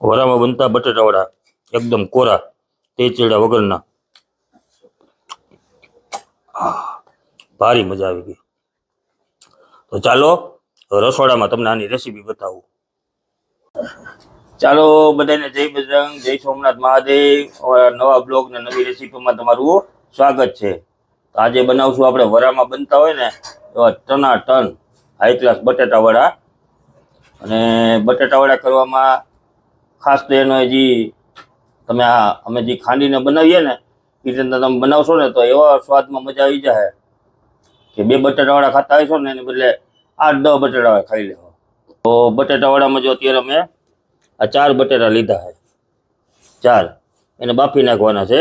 વરામાં બનતા બટેટાવડા એકદમ કોરા, તે ચેડા વગરના. ભારી મજા આવી ગઈ. તો ચાલો, રસોડામાં તમને આની રેસીપી બતાવું. ચાલો, બધાને જય બજરંગ, જય સોમનાથ મહાદેવ. નવા બ્લોગ ને નવી રેસીપીમાં તમારું સ્વાગત છે. આજે બનાવશું આપણે વરામાં બનતા હોય ને ટના ટન હાઈ ક્લાસ બટેટા અને બટેટા કરવામાં ખાસ તો એનો જે તમે આ અમે જે ખાંડીને બનાવીએ ને, એ રીતના તમે બનાવશો ને, તો એવા સ્વાદમાં મજા આવી જાય કે બે બટેટાવાળા ખાતા હશો ને, એને બદલે આઠ દસ બટેટાવાળા ખાઈ લેવા. તો બટેટાવાળામાં જો અત્યારે અમે આ ચાર બટેટા લીધા છે ચાર, એને બાફી નાખવાના છે,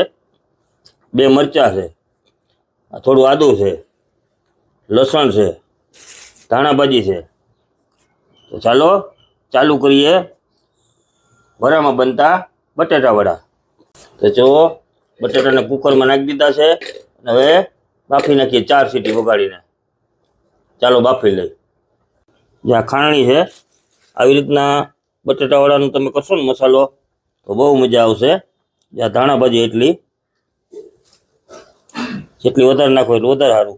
બે મરચાં છે થોડું આદું છે, લસણ છે, ધાણાભાજી છે. તો ચાલો, ચાલુ કરીએ. વરામાં બનતા બટેટા વડા. તો જો બટેટાને કુકરમાં નાખી દીધા છે. હવે બાફી નાખીએ ચાર સીટી વગાડીને. ચાલો બાફી લઈ જ્યાં ખાંડણી છે, આવી રીતના બટેટાવાળાનું તમે કરશો ને મસાલો, તો બહુ મજા આવશે. જ્યાં ધાણા ભાજી એટલી, જેટલી વધારે નાખો એટલું વધારે સારું.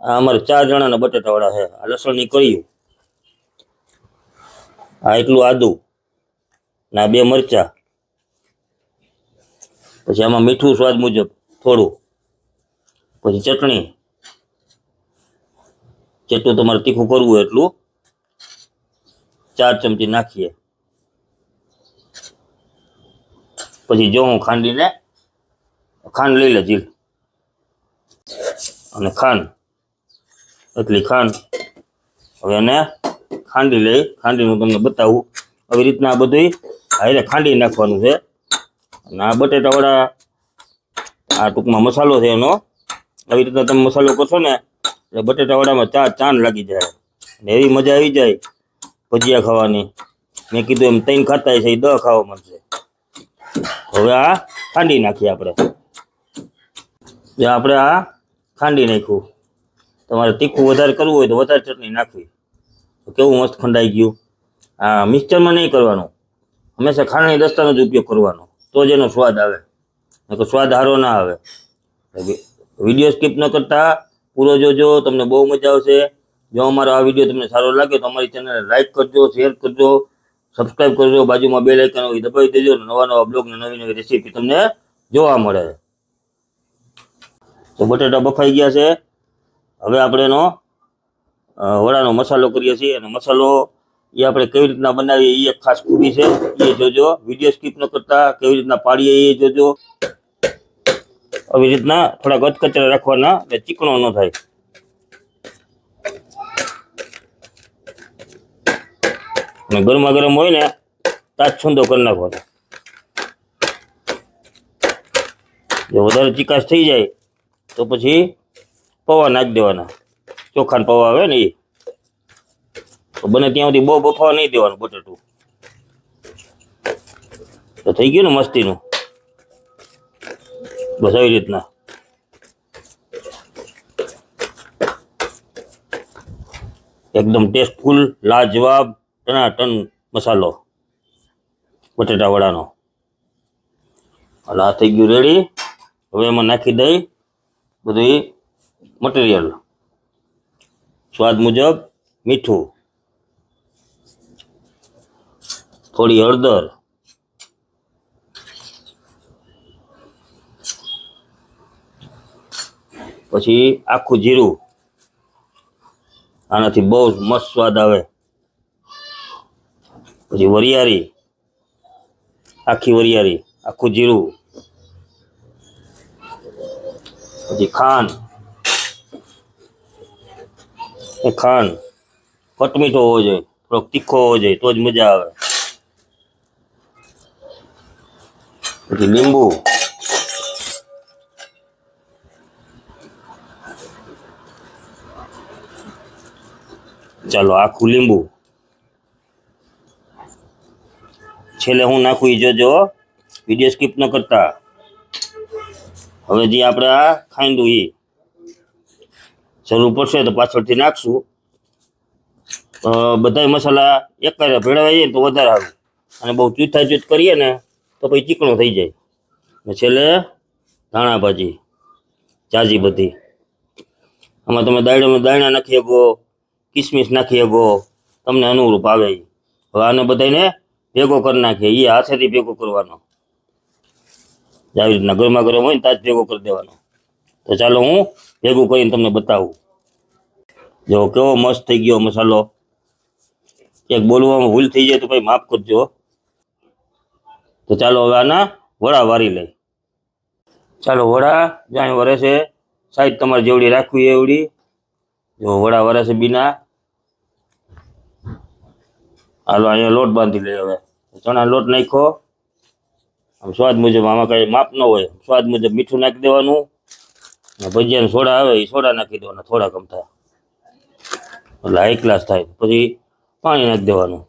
આ અમારે ચાર જણાના બટેટાવાળા છે. આ લસણની કર્યું આ એટલું આદું. ના બે મરચા. પછી આમાં મીઠું સ્વાદ મુજબ થોડું. પછી ચટણી. જેટલું તમારે તીખું કરવું હોય એટલું ચાર ચમચી નાખીએ. પછી જો હું ખાંડીને ખાંડ લઈ લે જીલ અને ખાંડ. એટલી ખાંડ. હવે એને ખાંડી લઈ, ખાંડીનું તમને બતાવું. આવી રીતના આ બધું હારે ખાંડી નાખવાનું છે. અને આ બટેટાવાળા આ ટૂંકમાં મસાલો છે એનો. આવી રીતના તમે મસાલો કરશો ને, એટલે બટેટા વડામાં ચા ચાંદ લાગી જાય. ને એવી મજા આવી જાય ભજીયા ખાવાની. મેં કીધું એમ ત્રણ ખાતા છે એ દહ ખાવા મળશે. હવે આ ખાંડી નાખીએ આપણે. આપણે આ ખાંડી નાખ્યું. તમારે તીખું વધારે કરવું હોય તો વધારે ચટણી નાખવી. કેવું મસ્ત ખંડાઈ ગયું. આ મિક્સરમાં નહીં કરવાનું. હંમેશા ખાંડણી દસ્તાનો જ ઉપયોગ કરવાનો. તો જ એનો સ્વાદ આવે. નકર સ્વાદ સારો ના આવે. વીડિયો સ્કીપ ન કરતા. પૂરો જોજો. તમને બહુ મજા આવશે. જો અમારો આ વીડિયો તમને સારો લાગે તો અમારી ચેનલને લાઈક કરજો શેર કરજો સબસ્ક્રાઈબ કરજો, બાજુમાં બે લાઇકન હોય દબાવી દેજો અને નવા નવા બ્લોગ ને નવી નવી રેસીપી તમને જોવા મળે. તો બટેટા બફાઈ ગયા છે. હવે આપણે એનો વડાનો મસાલો કરીએ છીએ. અને મસાલો એ આપણે કેવી રીતના બનાવીએ એ એક ખાસ ખૂબી છે. એ જોજો. વીડિયો સ્કીપ ન કરતા. કેવી રીતના પાડીએ એ જોજો. આવી રીતના થોડા ગચકચરા રાખવાના એટલે ચીકણો ન થાય. અને ગરમા ગરમ હોય ને તાજ છંદો કરી નાખવાનો. જો વધારે ચીકાશ થઈ જાય તો પછી પૌવા નાખી દેવાના. ચોખાને પૌવા આવે ને એ તો બને ત્યાં સુધી બહુ બફાવા નહીં દેવાનું બટેટું. તો થઈ ગયું ને મસ્તીનું? બસ આવી રીતના. એકદમ ટેસ્ટફુલ, લાજવાબ, ટનાટન મસાલો. બટેટા વડાનો. આ થઈ ગયું રેડી હવે એમાં નાખી દઈ બધું મટીરિયલ સ્વાદ મુજબ મીઠું. થોડી હળદર. પછી આખું જીરું. આનાથી બહુ મસ્ત સ્વાદ આવે. પછી વરિયાળી. આખી વરિયાળી, આખું જીરું. પછી ખાંડ. ખાંડ. ખટમીઠો હોવો જોઈએ. થોડોક તીખો હોવો જોઈએ, તો જ મજા આવે. પછી લીંબુ ચાલો આખું લીંબુ છેલ્લે હું નાખું એ જોજો. વીડિયો સ્કીપ ન કરતા. હવે જે આપણે આ ખાંડું એ જરૂર પડશે તો પાછળથી નાખશું. બધા મસાલા એક ભેળવાઈ ભેળવાઈએ તો વધારે સારું. અને બહુ ચૂથા ચૂથ કરીએ ને તો પછી ચીકણો થઈ જાય. ને છેલ્લે ધાણા ભાજી ચાજી બધી. આમાં તમે દાયણામાં દાયણા નાખી શકો, કિસમિસ નાખી શકો, તમને અનુરૂપ આવે હવે આને બધાને ભેગો કરી નાખીએ એ હાથેથી ભેગો કરવાનો. આવી રીતના ગરમા ગરમ હોય ને તાજ ભેગો કરી દેવાનો. તો ચાલો હું ભેગું કરીને તમને બતાવું. જો કેવો મસ્ત થઈ ગયો મસાલો. એક બોલવામાં ભૂલ થઈ જાય તો ભાઈ માફ કરજો. તો ચાલો હવે આના વડા વારી લઈ. ચાલો વડા જ્યાં વરે છે. સાઈડ તમારે જેવડી રાખવી એવડી. જો વડા વરે છે બીના. હાલો, અહીંયા લોટ બાંધી લે હવે. ચણા લોટ નાખ્યો. આમ સ્વાદ મુજબ આમાં કાંઈ માપ ન હોય. સ્વાદ મુજબ મીઠું નાખી દેવાનું. ભજીયાનો સોડા આવે, એ સોડા નાખી દેવાના થોડા કમથા એટલે હાઈ ક્લાસ થાય. પછી પાણી નાખી દેવાનું.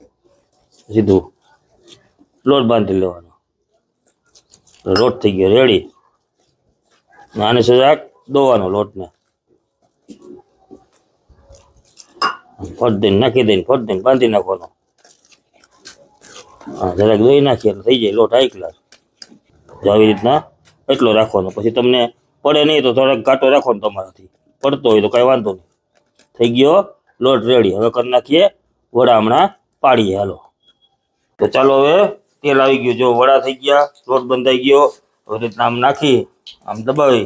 સીધું. લોટ બાંધી લેવાનો. લોટ થઈ ગયો રેડી આને સજાક દોવાનો લોટને. ફટ દઈને નાખી દઈને ફટ દઈને બાંધી નાખવાનો. હા, જરાક દોઈ નાખીએ થઈ જાય, લોટ હાઈ ક્લાસ જો આવી રીતના એટલો રાખવાનો. પછી તમને પડે નહીં તો થોડાક ઘાટો રાખવાનો તમારાથી. પડતો હોય તો કાંઈ વાંધો નહીં. થઈ ગયો, લોટ રેડી હવે કરી નાખીએ, વડા હમણાં પાડીએ, હાલો. તો ચાલો હવે તેલ આવી ગયું. જો વડા થઈ ગયા લોટ બંધાઈ ગયો. આવી રીતના આમ નાખી આમ દબાવી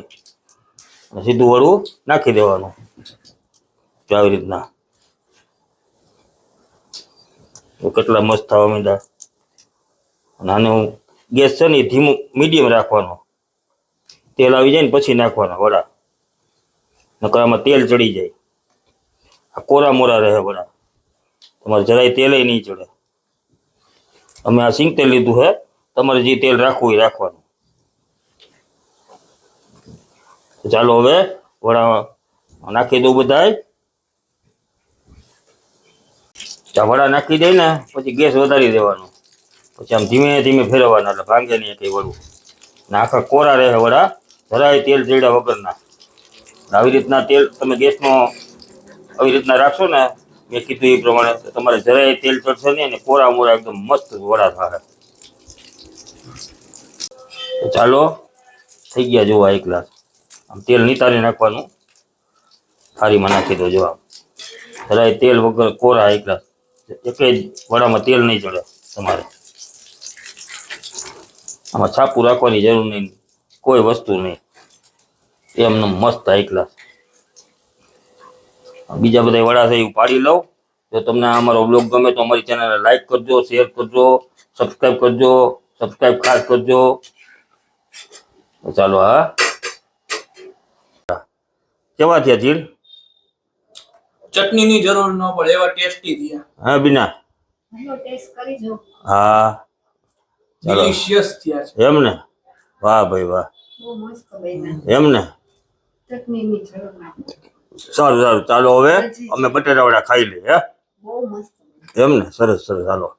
સીધું વડું નાખી દેવાનું. જો આવી રીતના. કેટલા મસ્ત થવા માંડ્યા. અને આને ગેસ છે ને ધીમું, મીડિયમ રાખવાનો. તેલ આવી જાય ને પછી નાખવાના વડા. નકર આમાં તેલ ચડી જાય. આ કોરા મોરા રહે વડા. તમારે જરાય તેલ નહીં ચડે. અમે આ સિંગ તેલ લીધું છે તમારે જે તેલ રાખવું એ રાખવાનું. ચાલો હવે વડા નાખી દઉં બધાય. આ વડા નાખી દઈ ને પછી ગેસ વધારી દેવાનો. પછી આમ ધીમે ધીમે ફેરવવાના એટલે ભાંગે નહીં કંઈ વડું. ને આખા કોરા રહે વડા. જરાય તેલ ચડ્યા વગરના. આવી રીતના તેલ તમે ગેસનો આવી રીતના રાખશો ને મેં કીધું એ પ્રમાણે તમારે જરાય તેલ ચડશે નહીં અને કોરા મોરા એકદમ મસ્ત વડા થાય ચાલો, થઈ ગયા જુઓ એક ગ્લાસ. આમ તેલ નીતારી નાખવાનું. થાળીમાં નાખી દો જવાબ જરાય તેલ વગર કોરા એક ગ્લાસ. એક વડામાં તેલ નહીં ચડે તમારે. આમાં છાપું રાખવાની જરૂર નહીં. કોઈ વસ્તુ નહીં. એમનું મસ્ત એક ક્લાસ બીજા બધા વડા છે એ પાડી લઉં. જો તમને અમારો બ્લોગ ગમે તો અમારી ચેનલને લાઈક કરજો શેર કરજો સબસ્ક્રાઈબ કરજો સબસ્ક્રાઈબ ખાસ કરજો. ચાલો હા. કેવા થયા જીલ? ચટણીની જરૂર ન પડે એવા ટેસ્ટી થયા. હા બીના? હા. ડિલિશિયસ થયા છે. એમ ને વાહ ભાઈ વાહ. બહુ મસ્ત બન્યા. એમ ને ચટણીની જરૂર ના પડે. સારું સારું. ચાલો હવે અમે બટેટા વડા ખાઈ લઈએ. એમ ને સરસ સરસ. હાલો.